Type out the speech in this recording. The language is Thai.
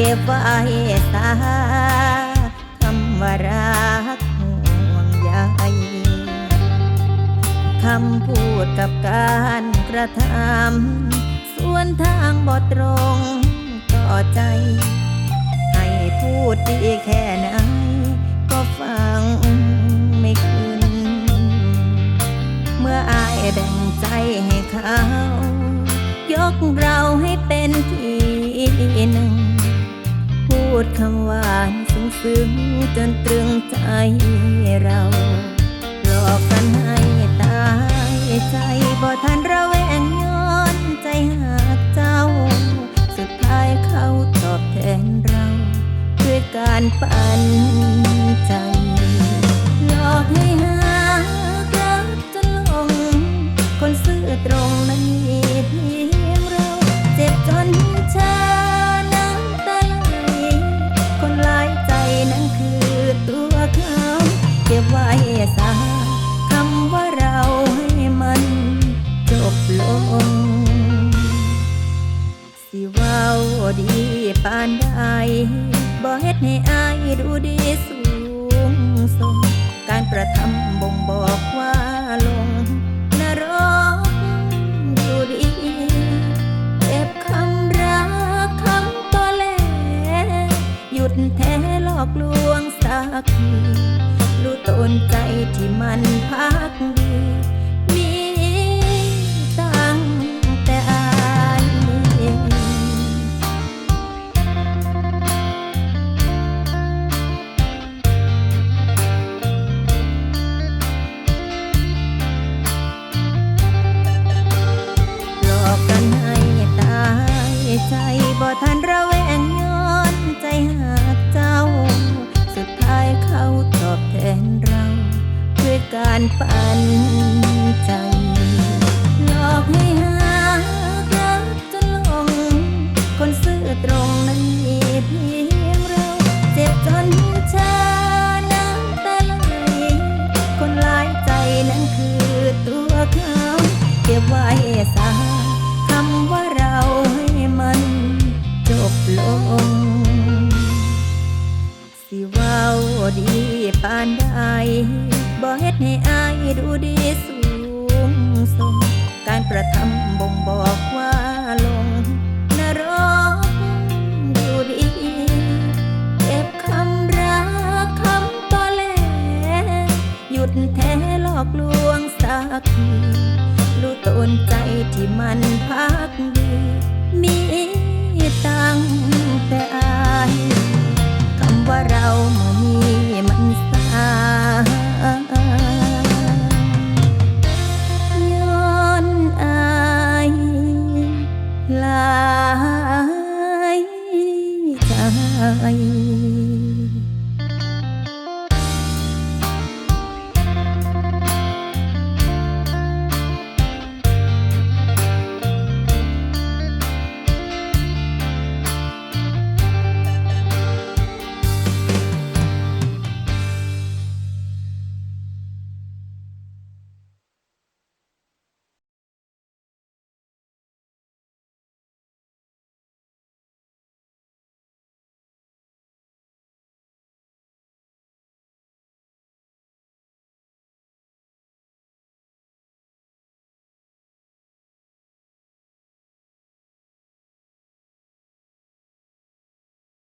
เก็บไว้สาคำว่ารักห่วงใยคำพูดกับการกระทำส่วนทางบ่ตรงต่อใจ ให้พูดดีแค่ไหนก็ฟังไม่ขึ้น เมื่ออายแบ่งใจให้เขา ยกเรา ดคำหวานซึ้งซึ้งจนตรึงใจเราหลอกกันให้ตายใจบ่ทันระแวงย้อนใจหากเจ้า สุดท้ายเขาตอบแทนเรา ด้วยการปันานใดบ่เฮ็ดให้อายดูดีสูงส่ง การประทำบ่งบอกว่าลงนรกอยู่ดีเก็บคำรักคำตอแหลหยุดแท้หลอกลวงสักทีรู้ตนใจที่มันพักดี ใจบ่ทันระแวงย้อนใจหากเจ้า สุดท้ายเขาตอบแทนเรา ด้วยการปันใจ หลอกให้หากรักจนหลง คนซื่อตรงนั้นมีเพียงเรา เจ็บจนชาน้ำตาไหลคนหลายใจนั้นคือตัวเขา เก็บไว้สา สิเว้าดีปานใดบ่เฮ็ดให้อายดูดีสูงส่งการประทำบ่งบอกว่าลงนรกอยู่ดีเก็บคำรักคำตอแหลหยุดแท้หลอกลวงสักทีรู้ตนใจที่มันพักดี มีตังคำ ว่าเราเมื่อมี